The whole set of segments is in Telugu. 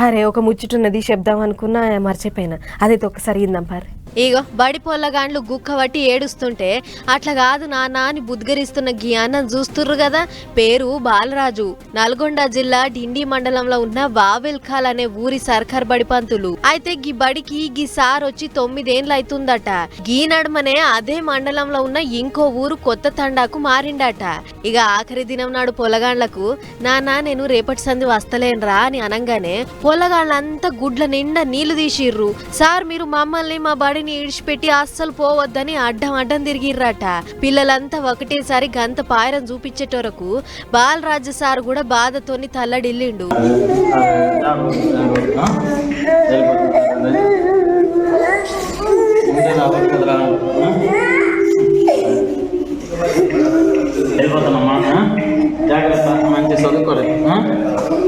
అరే ఒక ముచ్చటున్నది చెప్దాం అనుకున్నా మర్చిపోయినా. అదైతే ఒకసారి ఇందాం పారే ఇగో బడి పొల్లగాండ్లు గుక్కబట్టి ఏడుస్తుంటే అట్లా కాదు నాన్న అని బుద్గరిస్తున్న గీ అన్నం చూస్తుర్రు కదా పేరు బాలరాజు. నల్గొండ జిల్లా డిండి మండలంలో ఉన్న వావెల్ఖాల్ అనే ఊరి సర్కార్ బడి పంతులు. అయితే గీ బడికి గీ సార్ వచ్చి తొమ్మిదేండ్లు అవుతుందట గీ నడుమనే అదే మండలంలో ఉన్న ఇంకో ఊరు కొత్త తండాకు మారిండట ఇక ఆఖరి దినం నాడు పొలగాండ్లకు నాన్న నేను రేపటి సంధి వస్తలేనురా అని అనగానే పొలగాళ్ళంతా గుడ్ల నిండా నీళ్ళు తీసిర్రు. సార్ మీరు మమ్మల్ని మా బడి వారిని ఇడిచిపెట్టి అస్సలు పోవద్దని అడ్డం అడ్డం తిరిగిర్రట. పిల్లలంతా ఒకటేసారి గంత పాయరం చూపించేటరకు బాలరాజు సార్ కూడా బాధతోని తల్లడిల్లిండు. జాగ్రత్త మంచి చదువుకోలేదు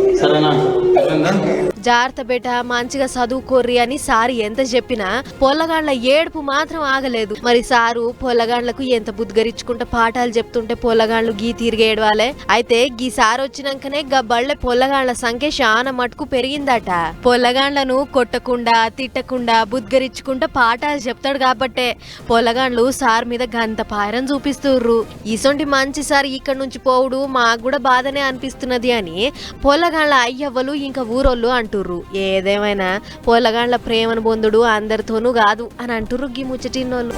జాగ్రత్త బేట మంచిగా చదువుకోర్రి అని సారు ఎంత చెప్పినా పొల్లగాండ్ల ఏడుపు మాత్రం ఆగలేదు. మరి సారు పొల్లగాండ్లకు ఎంత బుద్ధిగరించుకుంటే పాఠాలు చెప్తుంటే పొల్లగాండ్లు గీ తిరిగేడవాలే అయితే గీ సారు వచ్చినాకనే గా బళ్ళ పొల్లగాండ్ల సంఖ్య చాలా మటుకు పెరిగిందట. పొల్లగాండ్లను కొట్టకుండా తిట్టకుండా బుద్ధిగరించుకుంటే పాఠాలు చెప్తాడు కాబట్టే పొల్లగాండ్లు సార్ మీద గంత పాయరం చూపిస్తుర్రు. ఇసొంటి మంచి సార్ ఇక్కడ నుంచి పోవుడు మాకు కూడా బాధనే అనిపిస్తున్నది అని పొల్లగాండ్ల అయ్యవ్వలు ఇంకా ఊరోళ్ళు అంటుర్రు. ఏదేమైనా పోలగాండ్ల ప్రేమను పొందుడు అందరితోనూ కాదు అని అంటుర్రు గీ ముచ్చటిన్నోళ్ళు